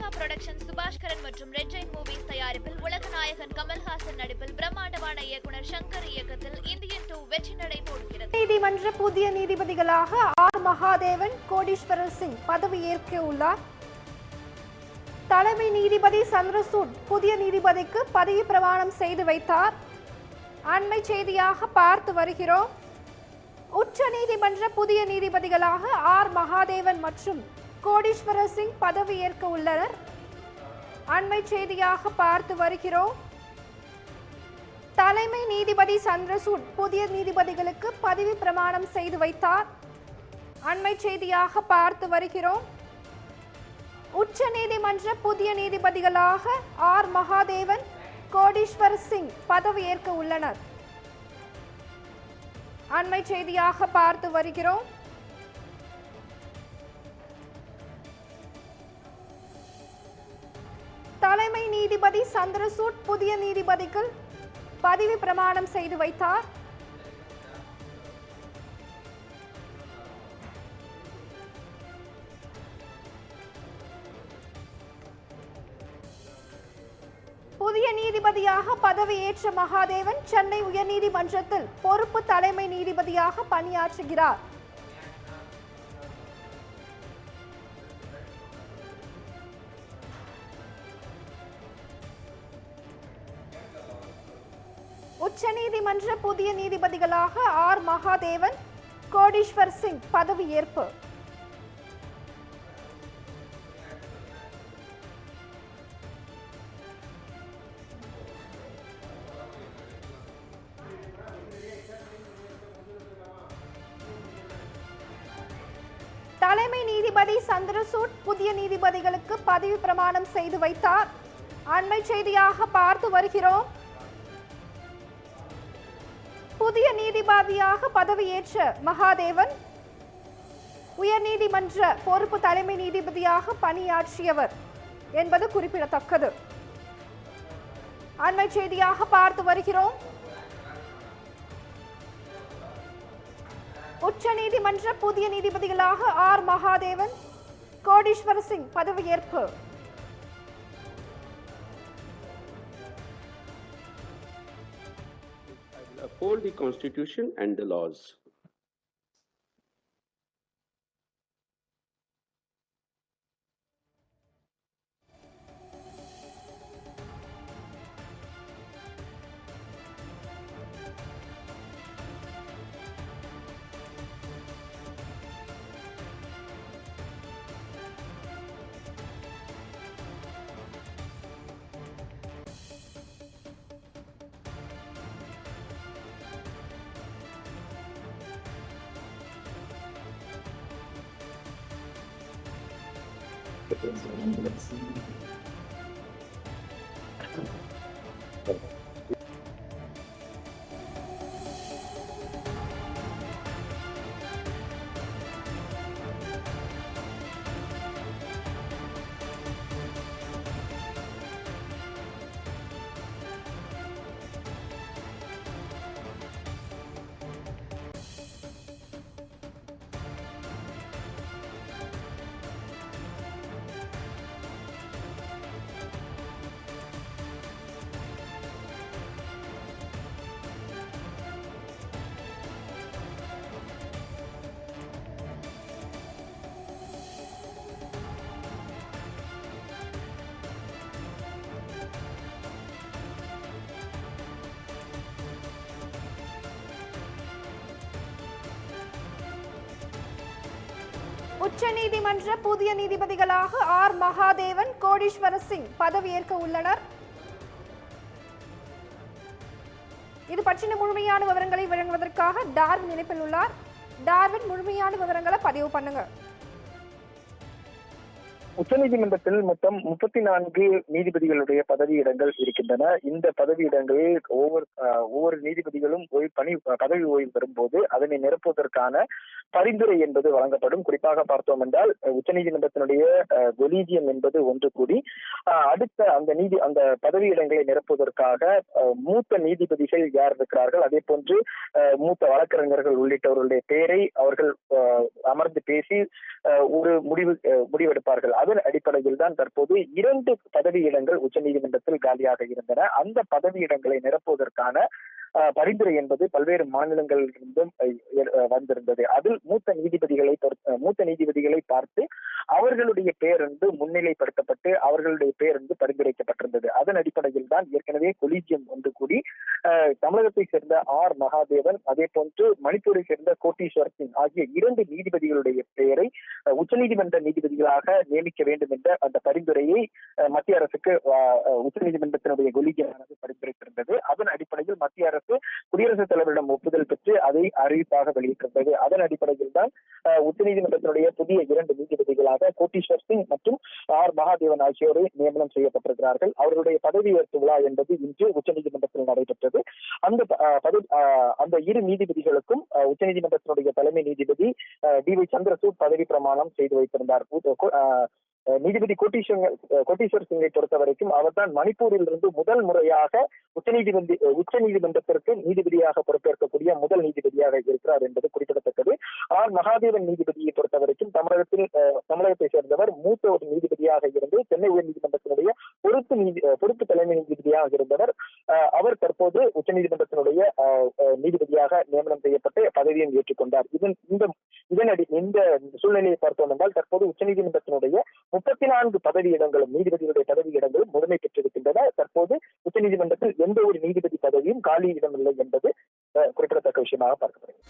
Lyca production Subaskaran மற்றும் red Jain movies தயாரிப்பில் உலக நாயகன் கமல்ஹாசன் நடிப்பில் பிரம்மாண்டமான இயக்குனர் சங்கர் இயக்கத்தில் இந்தியன் டூ வெற்றி நடை போடுகிறது. நீதிமன்ற புதிய நீதிபதிகளாக ஆர். மகாதேவன் கோடீஸ்வரர் சிங் பதவியேற்க உள்ளார். தலைமை நீதிபதி சந்திரசூட் புதிய நீதிபதிக்கு பதவி பிரமாணம் செய்து வைத்தார். அண்மை செய்தியாக பார்த்து வருகிறோம். உச்ச நீதிமன்ற புதிய நீதிபதிகளாக ஆர். மகாதேவன் மற்றும் கோடீஸ்வர சிங் பதவியேற்க உள்ளனர். அண்மை செய்தியாக பார்த்து வருகிறோம். தலைமை நீதிபதி சந்திரசூட் புதிய நீதிபதிகளுக்கு பதவி பிரமாணம் செய்து வைத்தார். அண்மை செய்தியாக பார்த்து வருகிறோம். உச்ச நீதிமன்ற புதிய நீதிபதிகளாக ஆர். மகாதேவன் கோடீஸ்வர் சிங் பதவியேற்க உள்ளனர். அண்மை செய்தியாக பார்த்து வருகிறோம். தலைமை நீதிபதி சந்திரசூட் புதிய நீதிபதிக்கு பதவி பிரமாணம் செய்து வைத்தார். புதிய நீதிபதியாக பதவியேற்ற மகாதேவன் சென்னை உயர்நீதிமன்றத்தில் பொறுப்பு தலைமை நீதிபதியாக பணியாற்றுகிறார். உச்சநீதிமன்ற புதிய நீதிபதிகளாக ஆர். மகாதேவன் கோடீஸ்வர் சிங் பதவியேற்பு தலைமை நீதிபதி சந்திரசூட் புதிய நீதிபதிகளுக்கு பதவி பிரமாணம் செய்து வைத்தார். அண்மை செய்தியாக பார்த்து வருகிறோம். புதிய நீதிபதியாக பதவியேற்ற மகாதேவன் உயர்நீதிமன்ற பொறுப்பு தலைமை நீதிபதியாக பணியாற்றியவர் என்பது குறிப்பிடத்தக்கது. அண்மை செய்தியாக பார்த்து வருகிறோம். உச்ச நீதிமன்ற புதிய நீதிபதிகளாக ஆர். மகாதேவன் கோடீஸ்வர சிங் பதவியேற்பு. Uphold the Constitution and the laws. Ich bin. நீதிமன்ற புதிய நீதிபதிகளாக ஆர். மகாதேவன் கோடீஸ்வர சிங் பதவியேற்க உள்ளனர். இது பற்றின முழுமையான விவரங்களை வழங்குவதற்காக டார்வின் இணைப்பில் உள்ளார். டார்வின் முழுமையான விவரங்களை பதிவு பண்ணுங்க. உச்சநீதிமன்றத்தில் மொத்தம் முப்பத்தி நான்கு நீதிபதிகளுடைய பதவியிடங்கள் இருக்கின்றன. இந்த பதவியிடங்களில் ஒவ்வொரு அஹ், ஒவ்வொரு நீதிபதிகளும் ஓய்வு பணி பதவி ஓய்வு பெறும்போது அதனை நிரப்புவதற்கான பரிந்துரை என்பது வழங்கப்படும். குறிப்பாக பார்த்தோம் என்றால் உச்சநீதிமன்றத்தினுடைய கொலீஜியம் என்பது ஒன்று கூடி அடுத்த அந்த நீதி அந்த பதவியிடங்களை நிரப்புவதற்காக மூத்த நீதிபதிகள் யார் இருக்கிறார்கள்? அதே போன்று அஹ், மூத்த வழக்கறிஞர்கள் உள்ளிட்டவர்களுடைய பெயரை அவர்கள் அஹ், அமர்ந்து பேசி அஹ், ஒரு முடிவு முடிவெடுப்பார்கள். அதன் அடிப்படையில் தான் தற்போது இரண்டு பதவியிடங்கள் உச்சநீதிமன்றத்தில் காலியாக இருந்தன. அந்த பதவியிடங்களை நிரப்புவதற்கான பரிந்துரை என்பது பல்வேறு மாநிலங்களிலிருந்தும் அஹ், அஹ், வந்திருந்தது. அதில் மூத்த நீதிபதிகளை அஹ், மூத்த நீதிபதிகளை பார்த்து அவர்களுடைய பெயர் வந்து முன்னிலைப்படுத்தப்பட்டு அவர்களுடைய பெயர் வந்து பரிந்துரைக்கப்பட்டிருந்தது. அதன் அடிப்படையில் தான் ஏற்கனவே கொலீஜியம் ஒன்று கூடி தமிழகத்தை சேர்ந்த ஆர். மகாதேவன் அதே போன்று மணிப்பூரை சேர்ந்த கோட்டீஸ்வர் சிங் ஆகிய இரண்டு நீதிபதிகளுடைய பெயரை உச்சநீதிமன்ற நீதிபதிகளாக நியமிக்க வேண்டும் என்ற அந்த பரிந்துரையை மத்திய அரசுக்கு உச்சநீதிமன்றத்தினுடைய கொலீஜியமானது பரிந்துரைத்திருந்தது. அதன் அடிப்படையில் மத்திய அரசு குடியரசுத் தலைவரிடம் ஒப்புதல் பெற்று அதை அறிவிப்பாக வெளியிட்டிருந்தது. அதன் அடிப்படையில் தான் உச்சநீதிமன்றத்தினுடைய புதிய இரண்டு நீதிபதிகளாக கோட்டீஸ்வர் சிங் மற்றும் ஆர். மகாதேவன் ஆகியோரை நியமனம் செய்யப்பட்டிருக்கிறார்கள். அவர்களுடைய உயர்த்து விழா என்பது இன்று உச்சநீதிமன்றத்தில் நடைபெற்றது. அந்த அஹ், அந்த இரு நீதிபதிகளுக்கும் அஹ், உச்சநீதிமன்றத்தினுடைய தலைமை நீதிபதி டி வை சந்திரசூட் பதவி பிரமாணம் செய்து வைத்திருந்தார். நீதிபதி கோட்டீஸ்வர் கோட்டீஸ்வர் சிங்கை பொறுத்த வரைக்கும் அவர் தான் மணிப்பூரில் இருந்து முதல் முறையாக உச்சநீதிமன்ற உச்ச நீதிமன்றத்திற்கு நீதிபதியாக பொறுப்பேற்கக்கூடிய முதல் நீதிபதியாக இருக்கிறார் என்பது குறிப்பிடத்தக்கது. ஆர். மகாதேவன் நீதிபதியை பொறுத்த வரைக்கும் தமிழகத்தில் தமிழகத்தை சேர்ந்தவர் மூத்த ஒரு நீதிபதியாக இருந்து சென்னை உயர் நீதிமன்றத்தினுடைய பொறுப்பு நீதி பொறுப்பு தலைமை நீதிபதியாக இருந்தவர் அவர் தற்போது உச்சநீதிமன்றத்தினுடைய அஹ், நீதிபதியாக நியமனம் செய்யப்பட்டு பதவியும் ஏற்றுக்கொண்டார். இதன் இந்த இதனடி இந்த சூழ்நிலையை பார்த்தோம் என்றால் தற்போது உச்சநீதிமன்றத்தினுடைய முப்பத்தி நான்கு பதவியிடங்களும் நீதிபதிகளுடைய பதவியிடங்களும் முழுமை பெற்றிருக்கின்றன. தற்போது உச்சநீதிமன்றத்தில் எந்த ஒரு நீதிபதி பதவியும் காலி இடமில்லை என்பது அஹ், குறிப்பிடத்தக்க விஷயமாக பார்க்கப்படுகிறது.